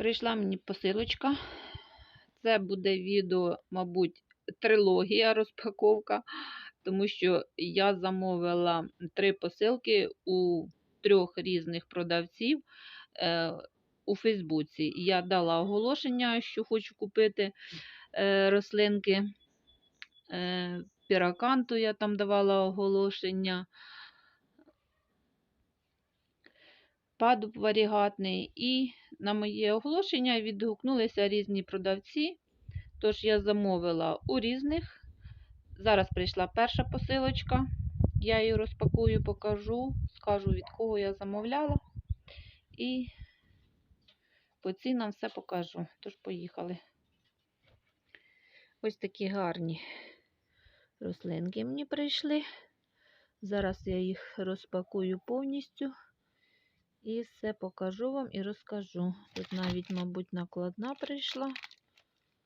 Прийшла мені посилочка. Це буде відео, мабуть, трилогія розпаковка, тому що я замовила три посилки у трьох різних продавців е, у Фейсбуці. Я дала оголошення, що хочу купити е, рослинки. Е, піраканту я там давала оголошення. Падуб варігатний. І на моє оголошення відгукнулися різні продавці. Тож я замовила у різних. Зараз прийшла перша посилочка. Я її розпакую, покажу, скажу від кого я замовляла. І по цінам все покажу. Тож поїхали. Ось такі гарні рослинки мені прийшли. Зараз я їх розпакую повністю. І все покажу вам і розкажу. Тут навіть, мабуть, накладна прийшла.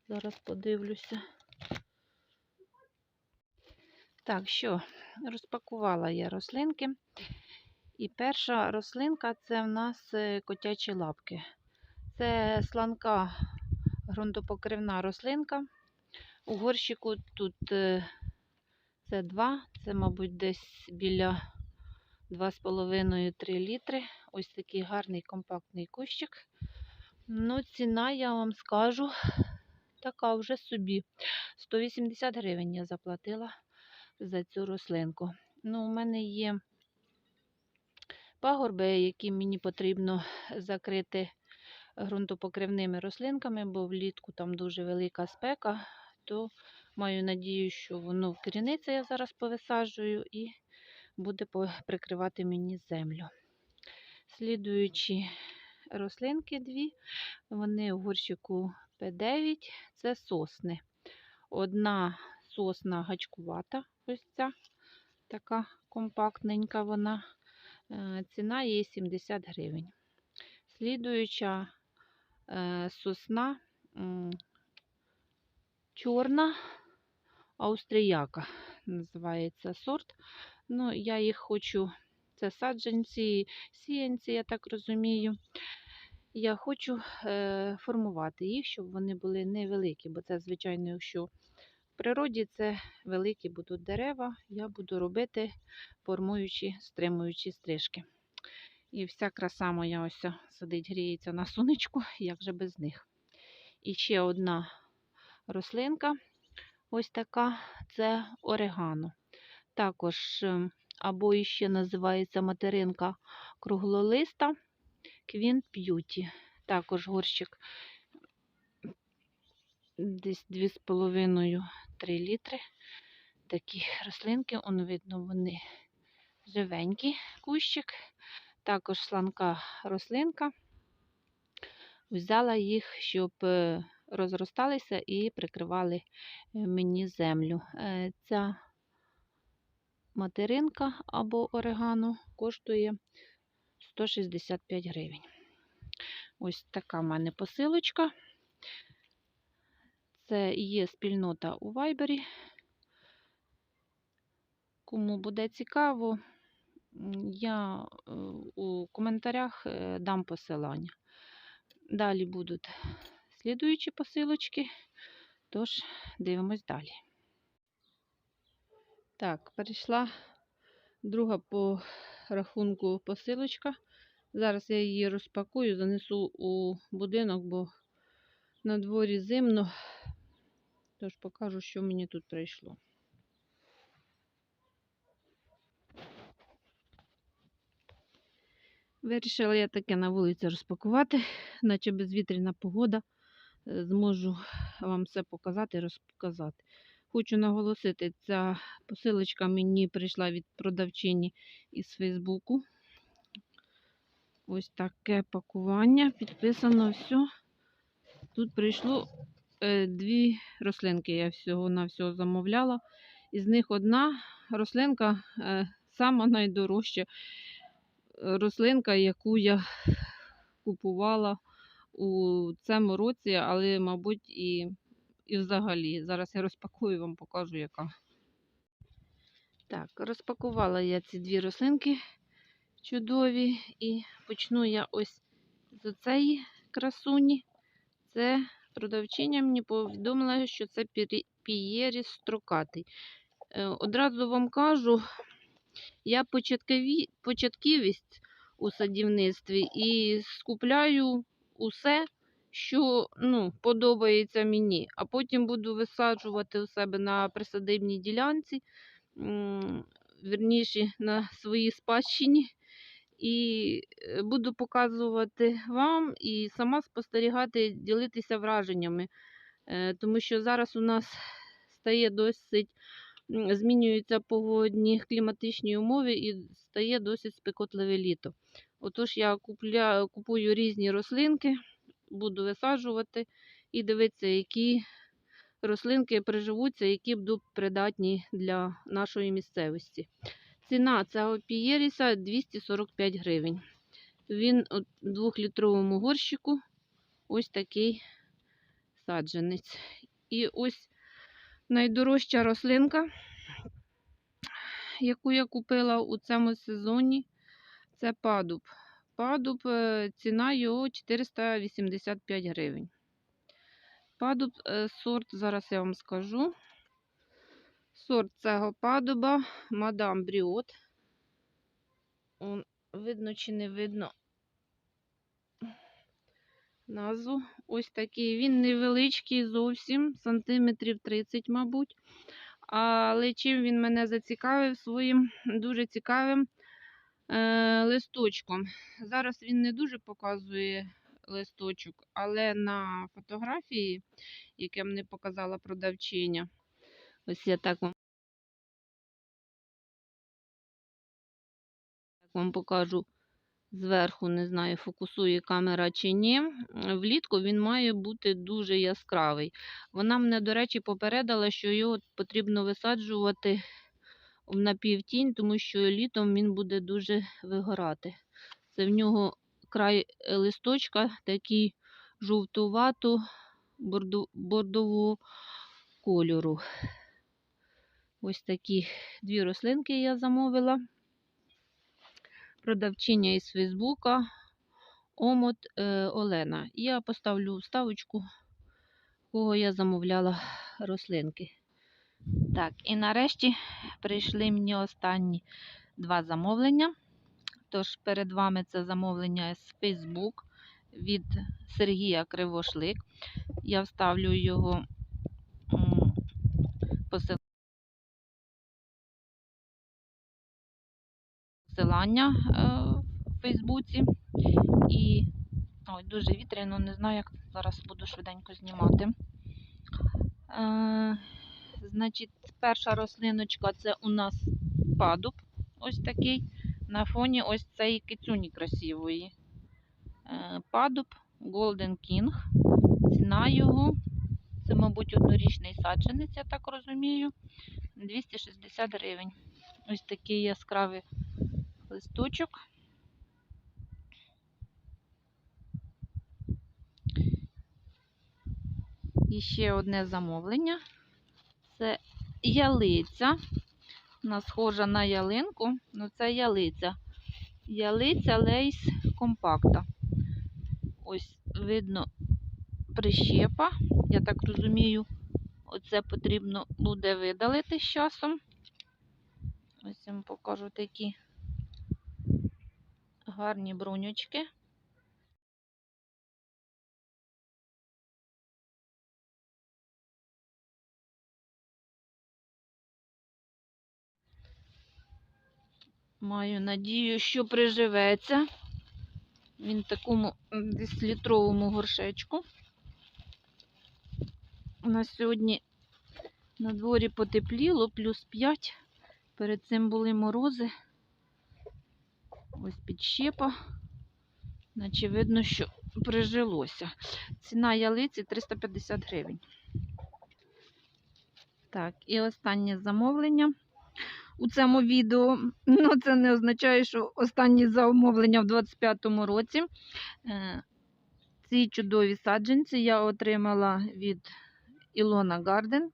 Зараз подивлюся. Так, що, розпакувала я рослинки. І перша рослинка це в нас е, котячі лапки. Це сланка ґрунтопокривна рослинка. У горщику тут е, це два, це, мабуть, десь біля 2,5-3 літри. Ось такий гарний компактний кущик. Ну, ціна, я вам скажу, така вже собі. 180 гривень я заплатила за цю рослинку. Ну, у мене є пагорби, які мені потрібно закрити ґрунтопокривними рослинками, бо влітку там дуже велика спека, то маю надію, що воно вкоріниться, я зараз повисаджую і буде прикривати мені землю. Слідуючі рослинки дві, вони в горщику П9, це сосни. Одна сосна гачкувата, ось ця така компактненька вона. Е, ціна її 70 гривень. Слідуюча е, сосна чорна австріяка, називається сорт. Ну, я їх хочу, це саджанці, сіянці, я так розумію. Я хочу е, формувати їх, щоб вони були невеликі, бо це, звичайно, якщо в природі це великі будуть дерева, я буду робити формуючі, стримуючі стрижки. І вся краса моя ось сидить, гріється на сонечку, як же без них. І ще одна рослинка, ось така це орегано. Також, ем, або іще називається материнка круглолиста Queen Beauty. Також горщик десь 2,5-3 літри. Такі рослинки, он видно, вони живенькі кущик. Також сланка рослинка. Взяла їх, щоб е, розросталися і прикривали е, мені землю. Е, ця материнка або орегано коштує 165 гривень. Ось така в мене посилочка. Це є спільнота у Вайбері. Кому буде цікаво, я е, у коментарях е, дам посилання. Далі будуть слідуючі посилочки, тож дивимось далі. Так, перейшла друга по рахунку посилочка. Зараз я її розпакую, занесу у будинок, бо на дворі зимно, тож покажу, що мені тут прийшло. Вирішила я таке на вулиці розпакувати, наче безвітряна погода. Е, зможу вам все показати і розпоказати. Хочу наголосити, ця посилочка мені прийшла від продавчині із Фейсбуку. Ось таке пакування. Підписано все. Тут прийшло е, дві рослинки. Я всього на всього замовляла. Із них одна рослинка е, сама найдорожча рослинка, яку я купувала у цьому році, але, мабуть, і і взагалі. Зараз я розпакую вам покажу, яка. Так, розпакувала я ці дві рослинки чудові, і почну я ось з цієї. красуні. Це продавчиня мені повідомила, що це пієріс строкатий. Е, Одразу вам кажу, я початкові, початківість у садівництві і скупляю усе, що ну, подобається мені, а потім буду висаджувати у себе на присадибній ділянці, м, вірніше на своїй спадщині. І е, буду показувати вам і сама спостерігати, ділитися враженнями. Е, Тому що зараз у нас стає досить, змінюються погодні кліматичні умови і стає досить спекотливе літо. Отож, я купля, купую різні рослинки, буду висаджувати і дивитися, які рослинки приживуться, які будуть придатні для нашої місцевості. Ціна цього пієріса 245 гривень. Він у двохлітровому горщику ось такий саджанець. І ось найдорожча рослинка, яку я купила у цьому сезоні, це падуб. Падуб, е, ціна його 485 гривень. Падуб е, сорт, зараз я вам скажу. Сорт цього падуба мадам Бріот. Он, видно чи не видно назву. Ось такий. Він невеличкий зовсім, сантиметрів 30, мабуть. Але чим він мене зацікавив своїм дуже цікавим листочком. Зараз він не дуже показує листочок, але на фотографії, яке мені показала продавчиня, ось я так вам, вам покажу зверху, не знаю, фокусує камера чи ні. Влітку він має бути дуже яскравий. Вона мене, до речі, попередила, що його потрібно висаджувати в напівтінь, тому що літом він буде дуже вигорати. Це в нього край е, листочка такий жовтувато бордового кольору. Ось такі дві рослинки я замовила. Продавчиня із Фейсбука Омот е, Олена. Я поставлю вставочку, кого я замовляла рослинки. Так, і нарешті прийшли мені останні два замовлення. Тож перед вами це замовлення з Facebook від Сергія Кривошлик. Я вставлю його посилання е, в Фейсбуці. І ой, дуже вітряно, не знаю, як зараз буду швиденько знімати. Значить, перша рослиночка це у нас падуб. Ось такий. На фоні ось цієї кицюні красивої. Е, падуб Golden King. Ціна його. Це, мабуть, однорічний саджанець, я так розумію. 260 гривень. Ось такий яскравий листочок. І ще одне замовлення. Це ялиця. Вона схожа на ялинку, але це ялиця. Ялиця лейс компакта. Ось видно прищепа. Я так розумію, оце потрібно буде видалити з часом. Ось я вам покажу такі гарні бруньочки. Маю надію, що приживеться. Він в такому м, десь літровому горшечку. У нас сьогодні на дворі потепліло, плюс 5. Перед цим були морози. Ось підщепа. Наче видно, що прижилося. Ціна ялиці 350 гривень. Так, і останнє замовлення у цьому відео. Ну, це не означає, що останні замовлення в 25-му році. Е, Ці чудові саджанці я отримала від Ілона Гарден.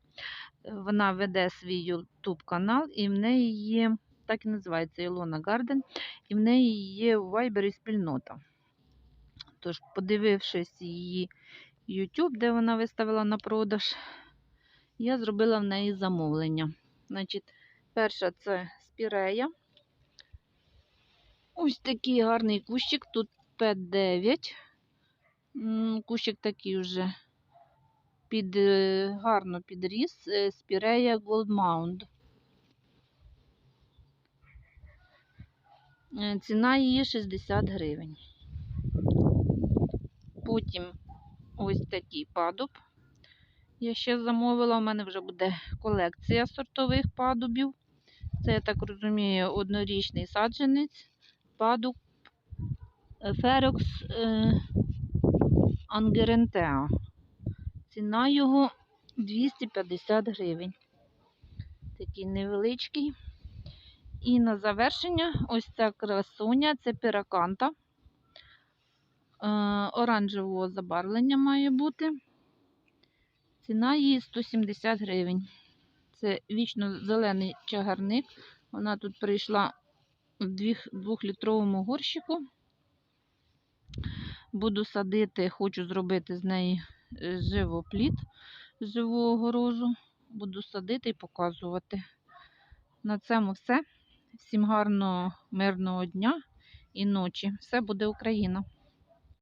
Вона веде свій YouTube канал, і в неї є, так і називається Ілона Гарден, і в неї є у Viber спільнота. Тож, подивившись її YouTube, де вона виставила на продаж, я зробила в неї замовлення. Значить, перша це спірея. Ось такий гарний кущик. Тут П9. Кущик такий вже під, е, гарно підріс. е, Спірея Gold Mound. Е, Ціна її 60 гривень. Потім ось такий падуб. Я ще замовила, у мене вже буде колекція сортових падубів. Це, я так розумію, однорічний саджанець, падуб Ферокс е, Ангерентеа. Ціна його 250 гривень. Такий невеличкий. І на завершення ось ця красуня, це піраканта. Е, оранжевого забарвлення має бути. Ціна її 170 гривень. Це вічно зелений чагарник. Вона тут прийшла в двіх- двохлітровому горщику. Буду садити, хочу зробити з неї е, живопліт з живого горожу. Буду садити і показувати. На цьому все. Всім гарного, мирного дня і ночі. Все буде Україна!